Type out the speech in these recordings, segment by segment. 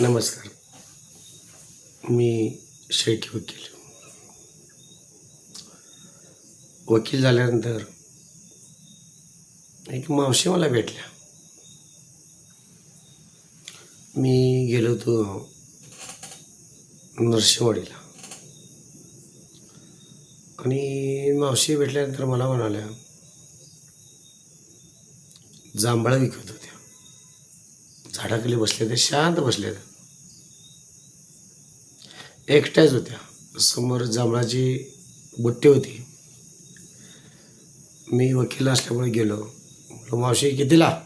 नमस्कार. मी शेठी वकील. वकील झाल्यानंतर एक मावशी मला भेटल्या. मी गेलो होतो नरसिंहवाडीला. आणि मावशी भेटल्यानंतर मला म्हणाल्या जांभळं विकत होते. झाडाखाली बसले ते शांत बसले एकट्याच होत्या. समोर जांभळाची बुट्टी होती. मी वकील असल्यामुळे गेलो. म्हटलं मावशी कितीला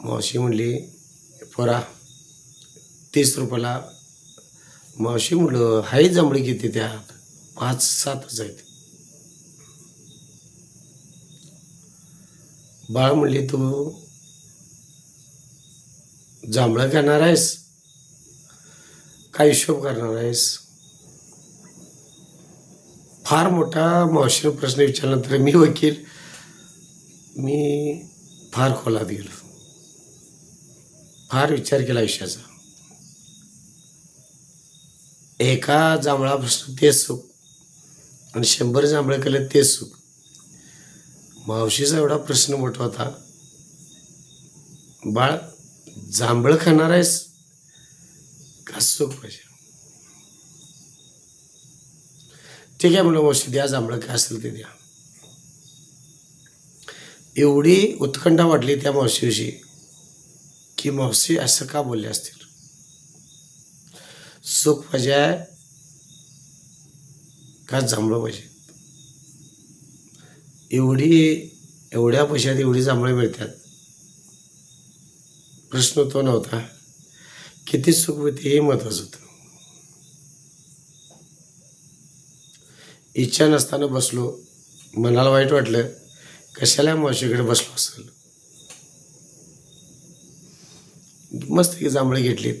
मावशी म्हणली पोरा तीस रुपयाला. मावशी म्हणलं हाय जांभळी किती त्या पाच सातच आहेत. बाळ म्हणली तू जांभळं करणार आहेस? काय हिशोब करणार आहेस? फार मोठा मावशीनं प्रश्न विचारल्यानंतर मी वकील मी फार खोलात गेलो. फार विचार केला आयुष्याचा. एका जांभळापासून ते सुख आणि शंभर जांभळं केलं ते सुख. मावशीचा एवढा प्रश्न मोठा होता बाळ जांभळ खाणार आहेस? का सुख पाहिजे? ठीक आहे म्हणलं मावशी द्या जांभळं काय असेल ते द्या. एवढी उत्कंठा वाटली त्या मावशीविषयी की मावशी असं का बोलले असतील? सुख पाहिजे का जांभळं पाहिजे? एवढी एवढ्या पैशात एवढी जांभळे मिळतात. प्रश्न तो नव्हता. किती सुख होते हे महत्वाचं होतं. इच्छा नसताना बसलो मनाला वाईट वाटलं कशाला मावशीकडे बसलो असेल? मस्त की जांभळे घेतलीत.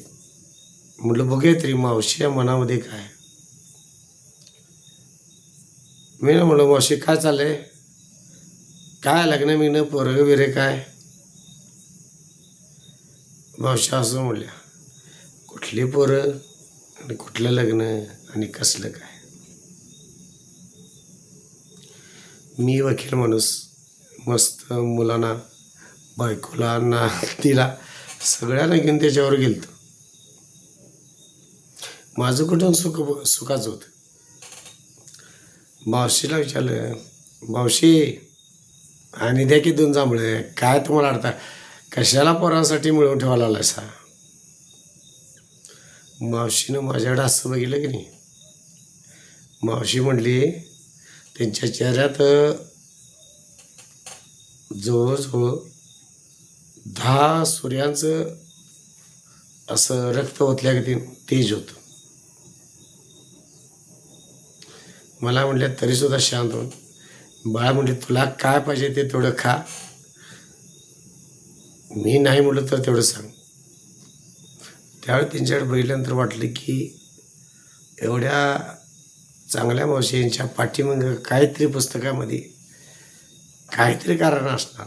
म्हटलं बघूया तरी मावशी या मनामध्ये काय? मी ना म्हणलं मावशी काय चाललंय? काय लग्न बिग्न पोरं बिरे काय? मावशी असं म्हणल्या कुठली पोरं आणि कुठलं लग्न आणि कसलं काय? मी वकील माणूस मस्त मुलांना बायकोला ना तिला सगळ्यांना घेऊन त्याच्यावर गेलतो. माझं कुठून सुख सुखाचं होतं? मावशीला विचारलं मावशी आणि द्या की दोन जांभळे काय तुम्हाला अडता कशाला पोरांसाठी मिळवून ठेवायला लागला सा मावशीनं माझ्याकडे असं बघितलं की नाही? मावशी म्हणली त्यांच्या चेहऱ्यात जवळजवळ दहा सूर्यांचं असं रक्त ओतल्या की तेज होतं. मला म्हटलं तरीसुद्धा शांत होऊन बाळा म्हणजे तुला काय पाहिजे ते तेवढं खा. मी नाही म्हटलं तर तेवढं सांग. त्यावेळी त्यांच्याकडे बघितल्यानंतर वाटलं की एवढ्या चांगल्या मावशी यांच्या पाठीमागं काहीतरी पुस्तकामध्ये काहीतरी कारण असणार.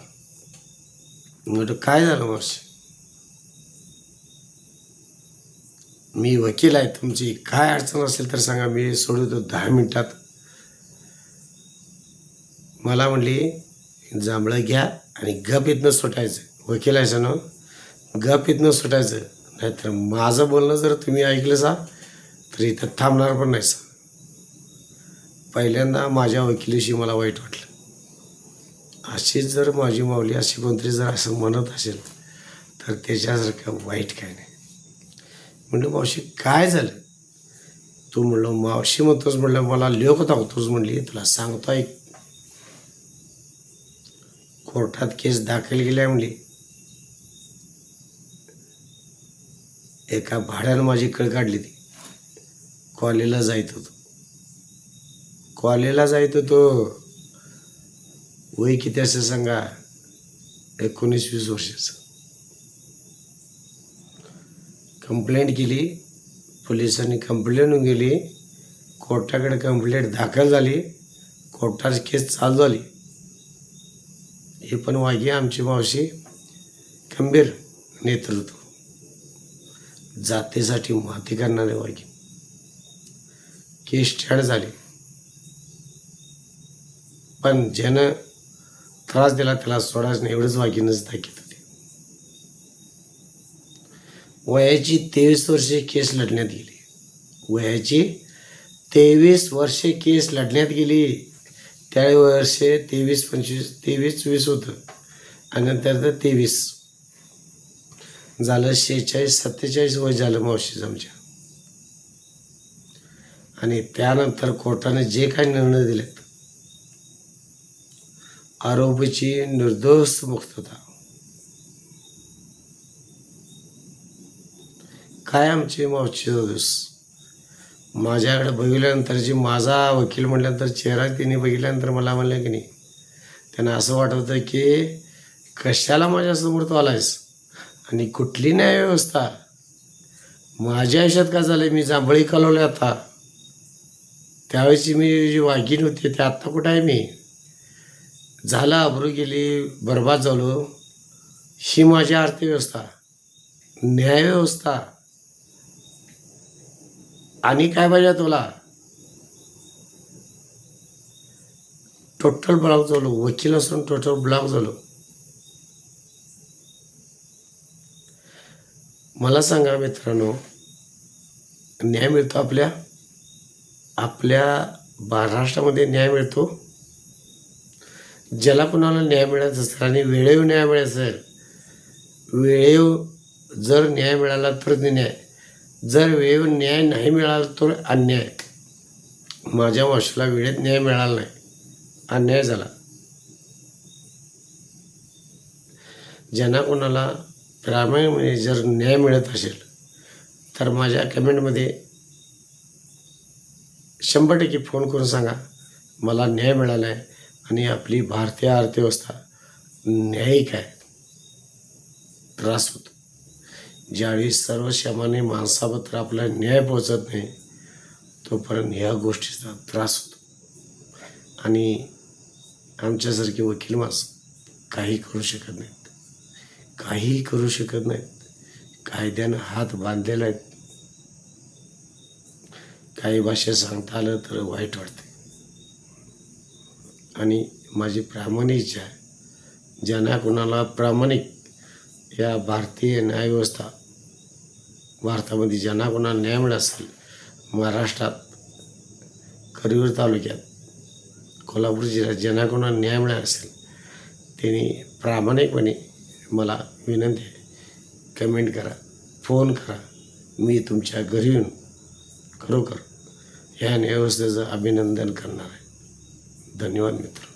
म्हटलं काय झालं मावशी? मी वकील आहे तुमची. काय अडचण असेल तर सांगा. मी सोडवतो दहा मिनटात. मला म्हणली जांभळं घ्या आणि गप इथनं सुटायचं. वकील आहे ना गप इथनं सुटायचं. नाहीतर माझं बोलणं जर तुम्ही ऐकलं सा तर इथं थांबणार पण नाही सा. पहिल्यांदा माझ्या वकिलीशी मला वाईट वाटलं. अशीच जर माझी माऊली अशी कोणतरी जर असं म्हणत असेल तर त्याच्यासारखं वाईट काय नाही. म्हणलं मावशी काय झालं? तू म्हणलं मावशी म्हणतोस म्हणलं मला लोक दाखवतोस म्हणली. तुला सांगतो ऐक कोर्टात केस दाखल केली एका भाड्यानं माझी कळ काढली ती. कॉलेजला जायत होतो. कॉलेजला जायत होतो. वय किती असं सांगा? एकोणीस वीस वर्षाचं. कंप्लेंट केली. पोलिसांनी कंप्लेंट गेली. कोर्टाकडे कंप्लेंट दाखल झाली. कोर्टाची केस चालू झाली. हे पण वाघी आमची मावशी खंबीर नेतृत्व. जातीसाठी माती करणारे वाघे. केस स्टँड झाले. पण ज्यानं त्रास दिला त्याला सोडाच नाही एवढंच वाघीनंच दाखवत होते. वयाची तेवीस वर्षे केस लढण्यात गेली. वयाची तेवीस वर्षे केस लढण्यात गेली. त्यावेळी वर्षे तेवीस पंचवीस तेवीस वीस होतं. आणि नंतर तर तेवीस. झालं शेहेचाळीस सत्तेचाळीस वय झालं मावशीचं आमच्या. आणि त्यानंतर कोर्टाने जे काही निर्णय दिलेत आरोपीची निर्दोष मुक्तता. काय आमची मावशी दोष माझ्याकडे बघितल्यानंतर जी माझा वकील म्हटल्यानंतर चेहरा तिने बघितल्यानंतर मला म्हणलं की नाही त्यांना असं वाटत होतं की कशाला माझ्यासमोर तो आलायस? आणि कुठली न्यायव्यवस्था माझ्या आयुष्यात काय झालं मी जांभळी कालवले आता. त्यावेळेची मी जी वाघीण होती ते आत्ता कुठं आहे मी? झाला अब्रू गेली बरबाद झालो. ही माझी अर्थव्यवस्था न्यायव्यवस्था आणि काय पाहिजे तुला? टोटल ब्लॉक झालो. वकील असून टोटल ब्लॉक झालो. मला सांगा मित्रांनो न्याय मिळतो आपल्या? आपल्या महाराष्ट्रामध्ये न्याय मिळतो? ज्याला कुणाला न्याय मिळायचा असेल आणि वेळेवर न्याय मिळायचा असेल वेळेवर जर न्याय मिळाला तर न्याय. जर वेळेवर न्याय नाही मिळाला तर अन्याय. माझ्या वंशाला वेळेत न्याय मिळाला नाही. अन्याय झाला. ज्यांना कोणाला प्रामाणिकपणे म्हणजे जर न्याय मिळत असेल तर माझ्या कमेंटमध्ये शंभर टक्के फोन करून सांगा मला न्याय मिळाला आहे आणि आपली भारतीय अर्थव्यवस्था न्यायिक आहे. त्रास होतो. ज्यावेळी सर्वसामान्य माणसापत्र आपला न्याय पोचत नाही तोपर्यंत ह्या गोष्टीचा त्रास होतो. आणि आमच्यासारखे वकील माणसं काही करू शकत नाहीत. काही करू शकत नाहीत. कायद्यानं हात बांधलेला आहेत काही भाषा सांगता आलं तर वाईट वाटते. आणि माझी प्रामाणिक इच्छा आहे. ज्यांना कोणाला प्रामाणिक या भारतीय न्यायव्यवस्था भारतामध्ये ज्यांना कोणाला न्याय मिळत असेल महाराष्ट्रात करवीर तालुक्यात कोल्हापूर जिल्ह्यात ज्यांना कोणाला न्याय मिळाला असेल त्यांनी प्रामाणिकपणे मला विनंती आहे कमेंट करा फोन करा. मी तुमच्या घरी येऊन खरोखर ह्या न्यायव्यवस्थेचं अभिनंदन करणार आहे. धन्यवाद मित्र